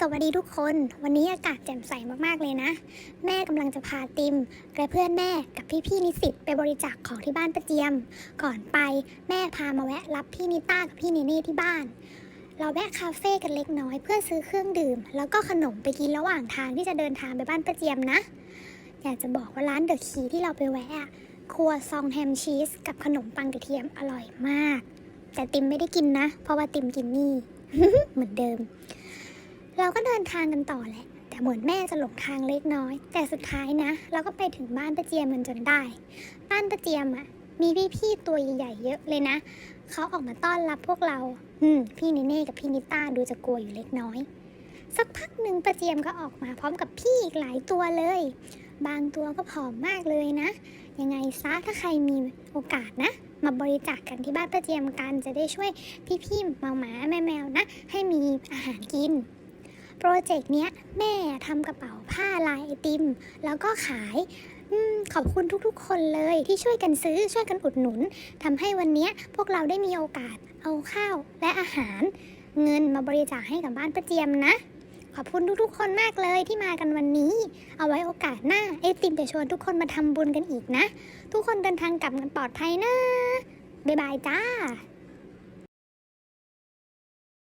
สวัสดีทุกคน วันนี้อากาศแจ่มใสมากๆเลยนะ แม่กำลังจะพาติมและเพื่อนแม่กับพี่ๆนิสิตไปบริจาคของที่บ้านประเจียม ก่อนไปแม่พามาแวะรับพี่นิต้ากับพี่เนเน่ที่บ้าน เราแวะคาเฟ่กันเล็กน้อยเพื่อซื้อเครื่องดื่ม แล้วก็ขนมไปกินระหว่างทางที่จะเดินทางไปบ้านประเจียมนะ อยากจะบอกว่าร้านเดอะคีที่เราไปแวะครัวซองแฮมชีสกับขนมปังกระเทียมอร่อยมาก แต่ติมไม่ได้กินนะ เพราะว่าติมกินนี่เหมือนเดิม เราก็เดินทางกันต่อแหละ แต่เหมือนแม่จะหลงทางเล็กน้อย แต่สุดท้ายนะ เราก็ไปถึงบ้านป้าเจียมกันจนได้ บ้านป้าเจียมอะ มีพี่ๆตัวใหญ่ๆเยอะเลยนะ เขาออกมาต้อนรับพวกเรา อืม พี่เนเน่กับพี่นิต้าดูจะกลัวอยู่เล็กน้อย สักพักหนึ่งป้าเจียมก็ออกมาพร้อมกับพี่อีกหลายตัวเลย บางตัวก็ผอมมากเลยนะ ยังไงซะถ้าใครมีโอกาสนะมาบริจาคกันที่บ้านป้าเจียมกันจะได้ช่วยพี่ๆมาหมาๆแมวๆนะ ให้มีอาหารกิน โปรเจกต์เนี้ยแม่ทำกระเป๋าผ้าลายไอติม แล้วก็ขายอขอบคุณทุกๆ คนเลยที่ช่วยกันซื้อช่วยกันอุดหนุนทำให้วันนี้พวกเราได้มีโอกาสเอาข้าวและอาหาร เงินมาบริจาคให้กับบ้านป้าเจียมนะ ขอบคุณทุกๆ คนมากเลยที่มากันวันนี้ เอาไว้โอกาสหน้าไอติมจะชวนทุกคนมาทำบุญกันอีกนะ ทุกคนเดินทางกลับกันปลอดภัยนะบ๊ายบายจ้า